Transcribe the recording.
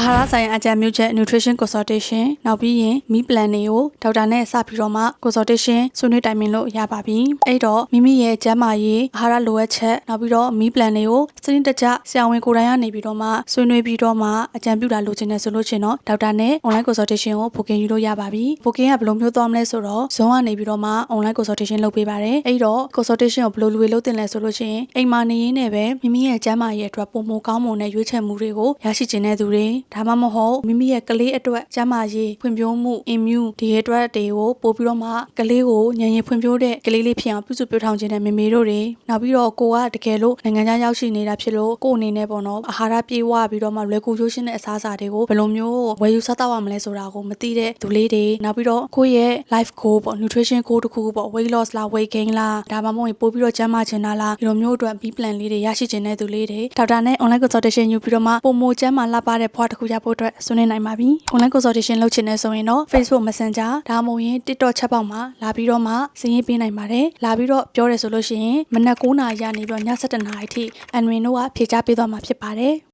အာဟာရဆိုင်ရာအကြံပြုချက် nutrition consultation နောက်ပြီးရင် meal plan တွေကိုဒေါက်တာနဲ့စပြီးတော့မှ consultation ဆွေးနွေးတိုင်ပင်လို့ရပါပြီအဲ့တော့မိမိရဲ့ကျန်းမာရေးအာဟာရလိုအပ်ချက်နောက်ပြီးတော့ meal plan တွေကိုစနစ်တကျဆရာဝန်ကိုယ်တိုင်ကနေပြီးတော့မှဆွေးနွေးပြီးတော့မှအကြံပြုတာလိုချင်တယ်ဆိုလို့ရှိရင်တော့ဒေါက်တာနဲ့ online consultation ကို booking ယူလို့ရပါပြီ booking ကဘယ်လိုမျိုးသွားမလဲဆိုတော့ Zoom ကနေပြီးတော့မှ online consultation လုပ်ပေးပါတယ်အဲ့တော့ consultation ကိုဘယ်လိုလူတွေလုပ်တင်လဲဆိုလို့ရှိရင်အိမ်မှာနေရင်းနဲ့ပဲမိမိရဲ့ကျန်းမာရေးအတွက်ပုံမကောင်းမွန်တဲ့ရွေးချယ်မှုတွေကိုရရှိခြင်းတဲ့သူတွေဒါမှမဟုတ်မိမိရဲ့ကလေးအတွက်ကျန်းမာရေးဖွံ့ဖြိုးမှု immune ဒီအတွက်တွေကိုပို့ပြီးတော့မှကလေးကိုဉာဏ်ရည်ဖွံ့ဖြိုးတဲ့ကလေးလေးဖြစ်အောင်ပြုစုပြောထောင်ခြင်းတဲ့မေမေတို့တွေနောက်ပြီးတော့ကိုကတကယ်လို့နိုင်ငံခြားရောက်ရှိနေတာဖြစ်လို့ကို့အနေနဲ့ပေါ့နော်အာဟာရပြေဝပြီးတော့မှလွယ်ကူရိုးရှင်းတဲ့အစားအစာတွေကိုဘယ်လိုမျိုးဝယ်ယူစားတော့ရမလဲဆိုတာကိုမသိတဲ့သူလေးတွေနောက်ပြီးတော့ကိုယ့်ရဲ့ life goal ပေါ့ nutrition goal တစ်ခုခုပေါ့ weight loss လား weight gain လားဒါမှမဟုတ်ရင်ပို့ပြီးတော့ကျန်းမာချင်တာလားဒီလိုမျိုးအတွက် B plan လေးတွေရရှိချင်တဲ့သူလေးတွေဒေါက်တာနဲ့ online consultation ယူပြီးတော့မှပုံမကျန်းမာလှပတဲ့ဘဝတစ်ခုရဖို့အတွက်ဆွေးနွေးနိုင်ပါပြီ online consultation လုပ်ချင်တဲ့ဆိုရင်တော့ Facebook Messenger ဒါမှမဟုတ်ရင် TikTok ချက်ပေါက်မှာလာပြီးတော့မှစည်ရင်းပေးနိုင်ပါတယ်လာပြီးတော့ပြောရဲဆိုလို့ရှိရင်မနက်9:00နာရီကနေပြီးတော့ည7:00နာရီထိ admin တို့ကဖြေချပေးသွားမှာဖြစ်ပါတယ်